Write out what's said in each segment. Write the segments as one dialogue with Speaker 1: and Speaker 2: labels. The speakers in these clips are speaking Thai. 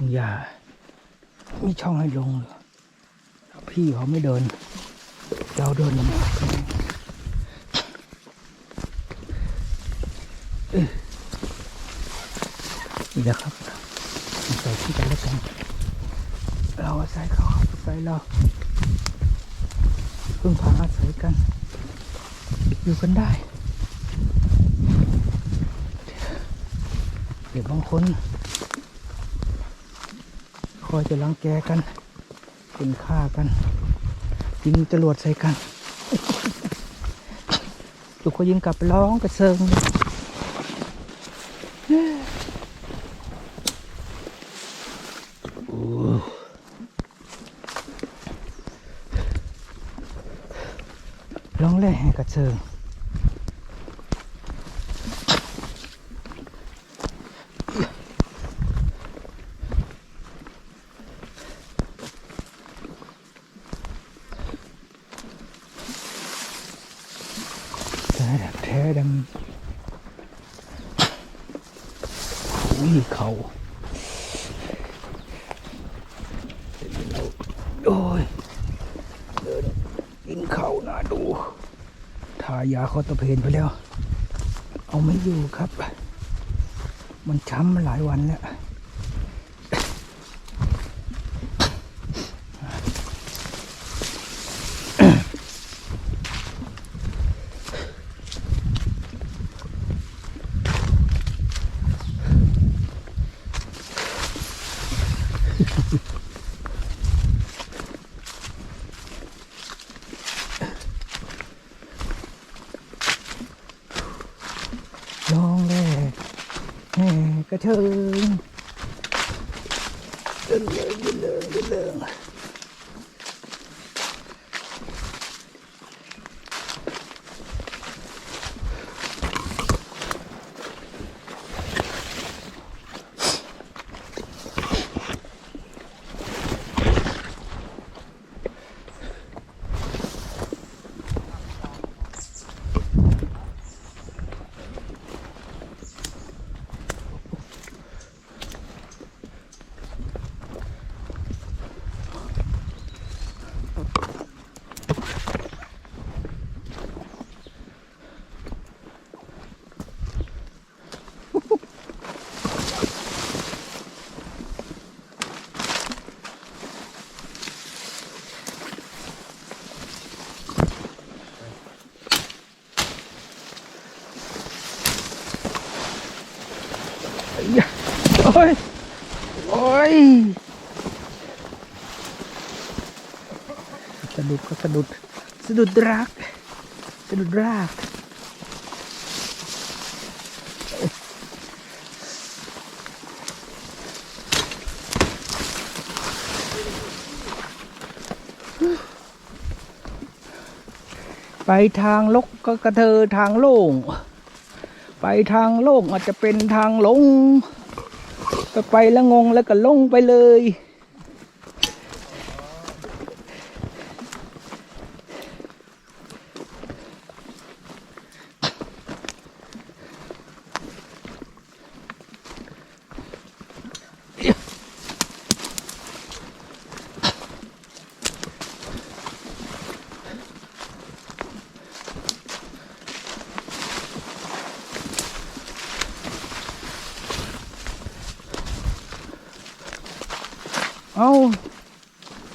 Speaker 1: ทุ่งหญ้ามีช่องให้ลงหรอพี่เขาไม่เดิน เราเดินลงมาเอ้ยนี่แหละครับใส่ที่กันแล้วกันเราอาศัยเขาเขาอาศัยเราเพึ่งพาอาศัยกัน อยู่กันได้ เดี๋ยวบางคน คอยจะรังแกกันเป็นฆ่ากันยิงจรวดใส่กันทุกคนยิงกลับไปร้องกระเซิงลยโอ้ร้องแร่แห่กระเซิง แท้ดำแท้ดำ อุ้ยเขาโอ้ยเดินกินเขาน่าดูทายาคอตะเพนไปแล้ว เอาไม่อยู่ครับ มันช้ำมาหลายวันแล้ว ลองแรกแห่ กระเทิงเดินเลยเดินเลยเดินเลย ย โอ้ยสะดุดก็สะดุดสะดุดรักสะดุดรากไปทางลกก็กระเทอทางโล่ง ไปทางโล่งอาจจะเป็นทางลง ไปแล้วงงแล้วก็ลงไปเลย เอ้า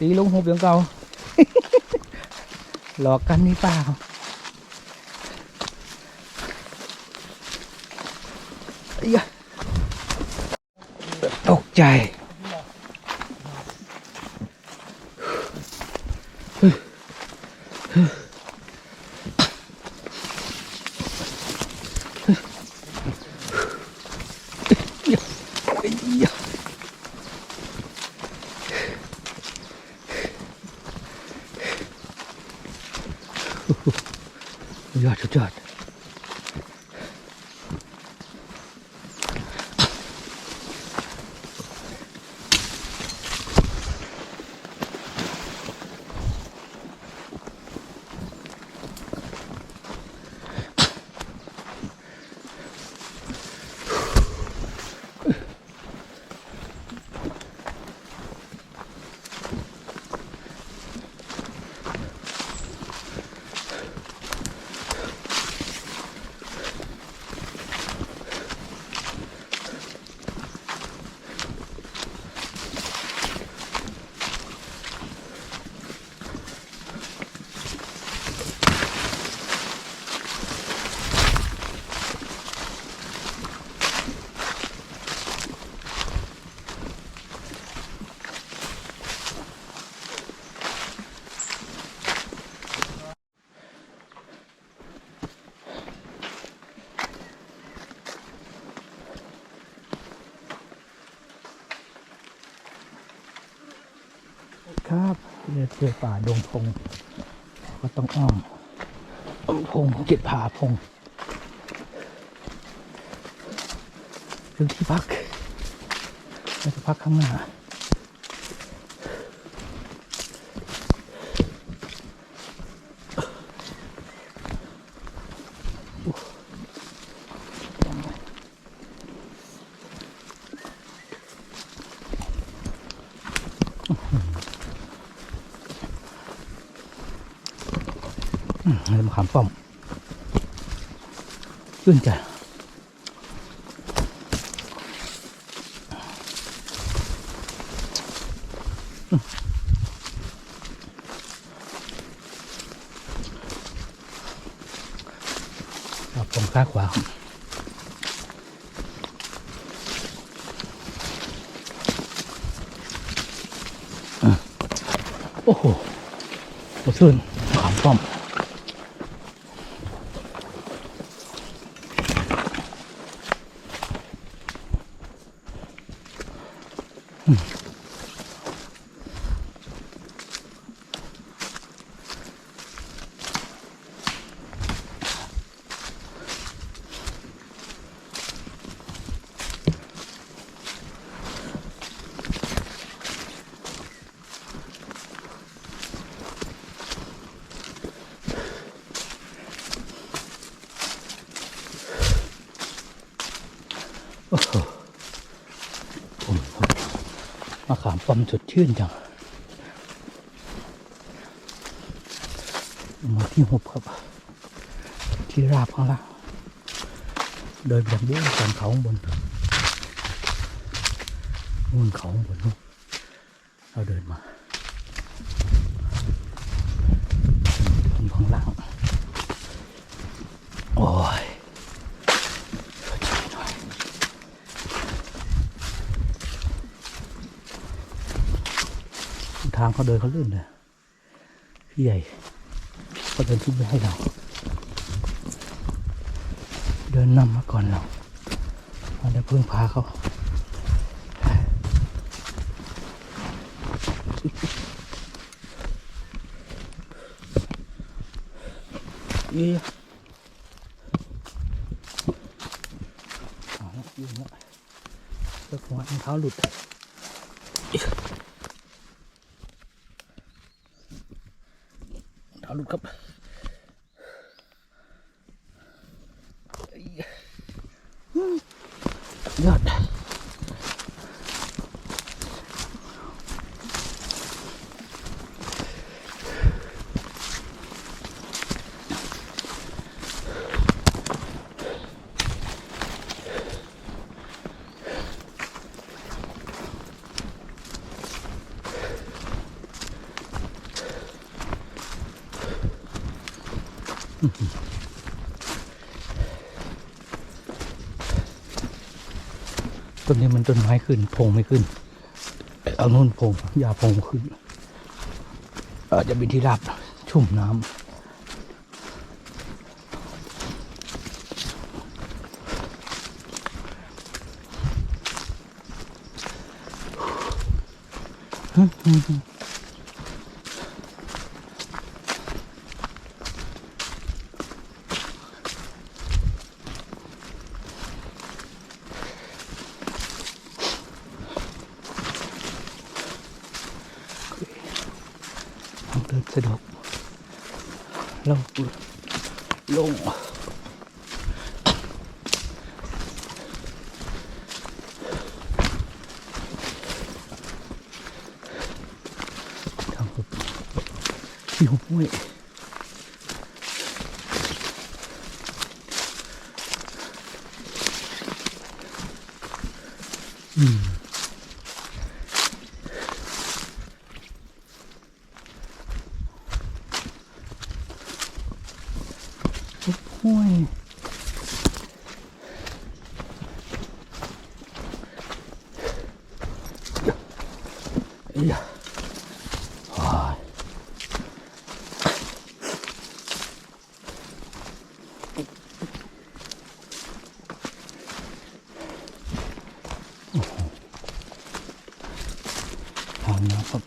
Speaker 1: ตีลงหุบอย่างเก่า หลอกกันนี่เปล่าเอ้ยะตกใจ ครับเจอเจอป่าดงพง ก็ต้องอ้อมพงเก็บผาพงถึงที่พักเราจะพักข้างหน้า อืมน้ำมะขามป้อมชื่นใจอืมครับผมข้าขวาโอ้โหโอ้ชื่นมะขามป้อม โอ้โหผม มะขามสดชื่นจัง มาที่หุบครับ ที่ราบข้างล่างเดินแบบนี้บนเขาข้างบนนู่นเขาข้างบนนู่นเราเดินมาอยู่ข้างล่าง โอ้ยช่วยหน่อย ทางเขาเดินเขาลื่นเลยพี่ใหญ่เขาเดินทิ้งไว้ให้เรา เดินนำมาก่อนเราเราได้พึ่งพาเขานี่เอาละยืนละเลิกหัวรองเท้าหลุด เท้าหลุดครับยอด ต้นนี้มันต้นไม้ขึ้นพงไม่ขึ้น เอานู่นพงยาพงขึ้นอาจจะเป็นที่ราบชุ่มน้ำทางเดิน สะดวกโล่งโล่งทางหุบที่หุบห้วยอืมหุบห้วยเอ้ยว้าย ทางน้ำครับ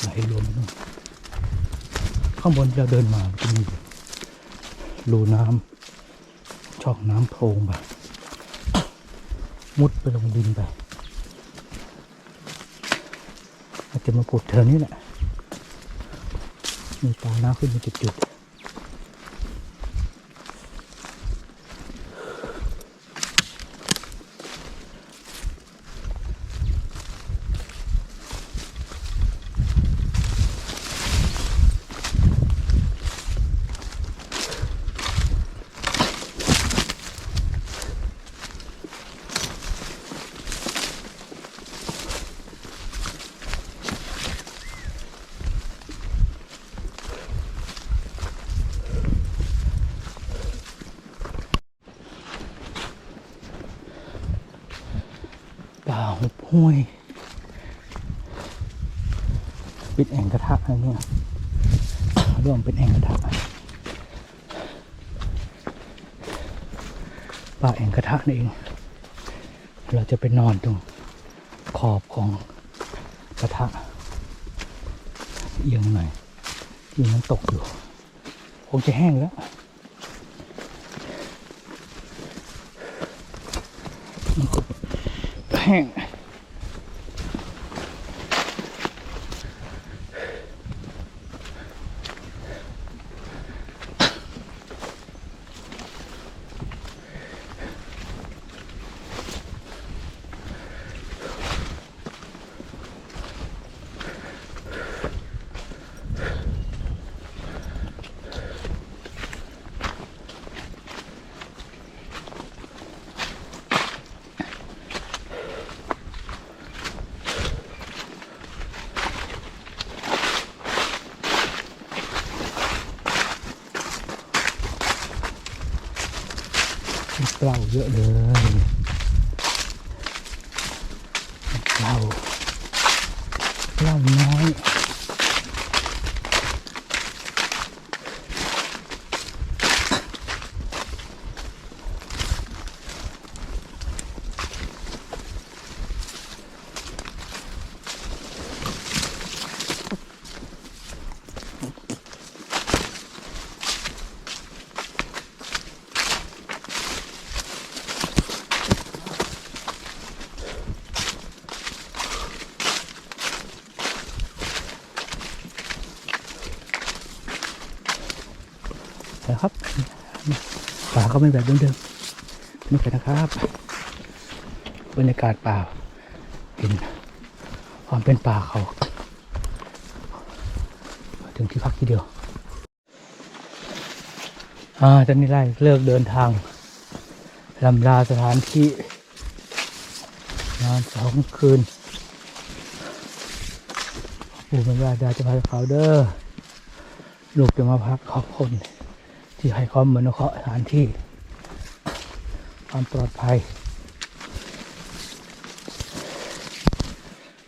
Speaker 1: ไหลรวมไปนู่นข้างบนเราเดินมาจะมีรูน้ำช่องน้ำโพรงไปมุดไปลงดินไปอาจจะมาปุดเธอนี่แหละมีตาน้ำขึ้นเป็นจุดๆ ป่า ห้วยเป็นแอ่งกระทะอะไรเนี่ยร่วมเป็นแอ่งกระทะป่าแอ่งกระทะนี่เอง เราจะไปนอนตรงขอบของกระทะเอียงหน่อยที่มันตกอยู่คงจะแห้งแล้วแห้ง เปล่าเยอะเลยเปล่าเปล่าน้อยนะครับ ป่าก็ไม่แบบเดิมๆนี่กันนะครับบรรยากาศป่าเห็นความเป็นป่าเขา ถึงที่พักทีเดียว อ่าตอนนี้ไล่เลิกเดินทางลำลาสถานที่นอนสองคืนปู่บรรยาดาจะพาเขาเด้อลูกจะมาพักขอบคุณที่ให้ความอนุเคราะห์สถานที่ ความปลอดภัย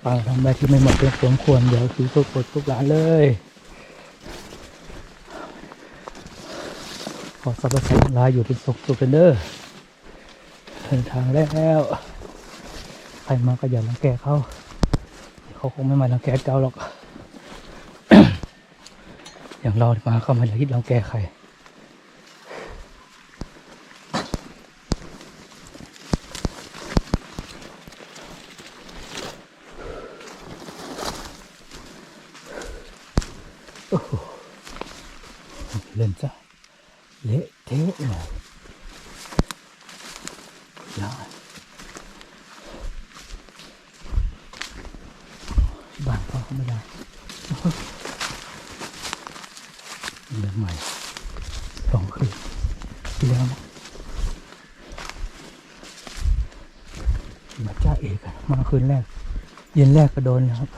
Speaker 1: ฟังทำอะไรที่ไม่เหมาะสมควร เดี๋ยวคือทุกกดทุกหลานเลย ขอสัพพสัตว์ลายอยู่เป็นสุขสุขกันเด้อเดินทางแล้ว ใครมาก็อย่ารังแกเขาเขาคงไม่มารังแกเจ้าหรอก อย่างเรามาเขาไม่ได้คิดรังแกใคร โอ้โหเล่นซะเละเทะเลย ยอดบ้านพ่อเขาไม่ได้เรื่องใหม่สองคืนที่แล้วมาจ้าเอกมาคืนแรก เย็นแรกก็โดนนะครับ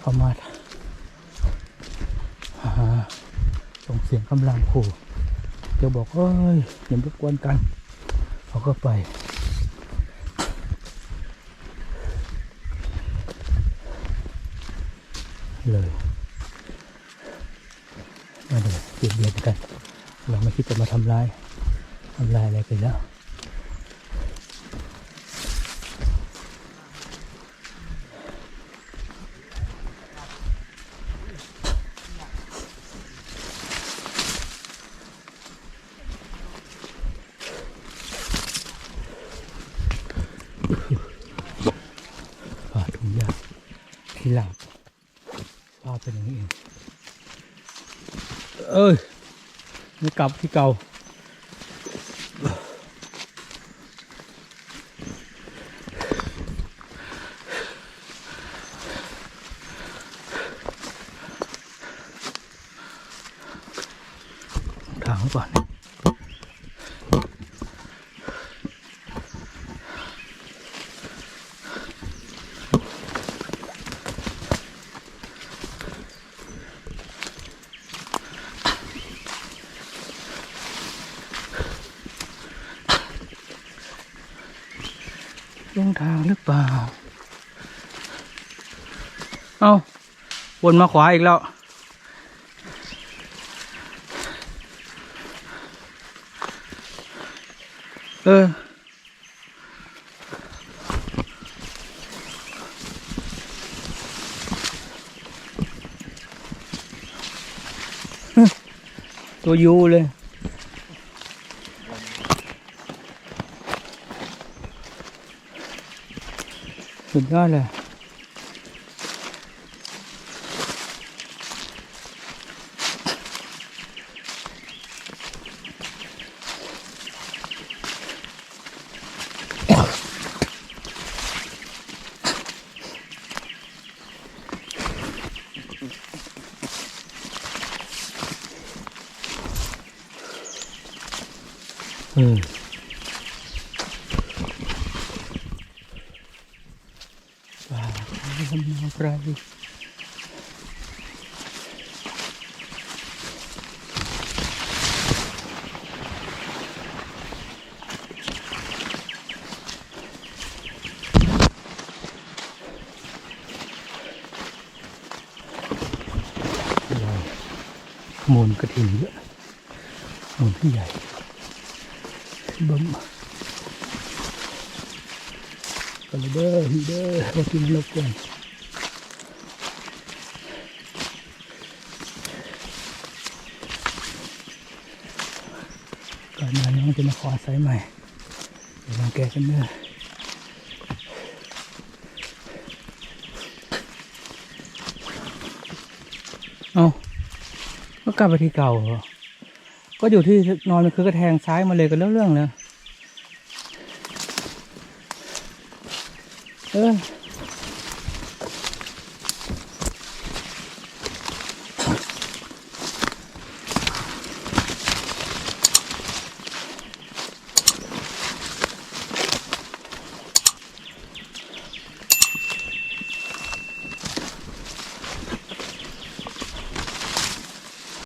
Speaker 1: เขามาส่งเสียงกำลังขู่จะบอกเอ้ยอย่ารบกวนกัน ก็ไป เลย มาเดี๋ยวเปลี่ยนเบียนกัน เราไม่คิดจะมาทำร้ายทำลายอะไรกันแล้ว ทีหลังภาพเป็นอย่างนี้เองเอ้ย นี่กลับที่เก่า ลงทางหรือเปล่า เอาวนมาขวาอีกแล้ว เออ ตัวยูเลย สุดยอดเลย เออป่าเขาทำอะ ไรมูลกระถิ่นเยอะมูลที่ใหญ่บึ้มกันเลยเด้อฮีเด้อมากินนกก่อนก่อน น้านี้มันจะมาขอไซส์ใหม่เดี๋ยวลองแกะกันเด้อเอาก็กลับไปที่เก่าเหรอก็อยู่ที่นอนมันคือกระแทงซ้ายมาเลยกันเรื่องๆเลยเออ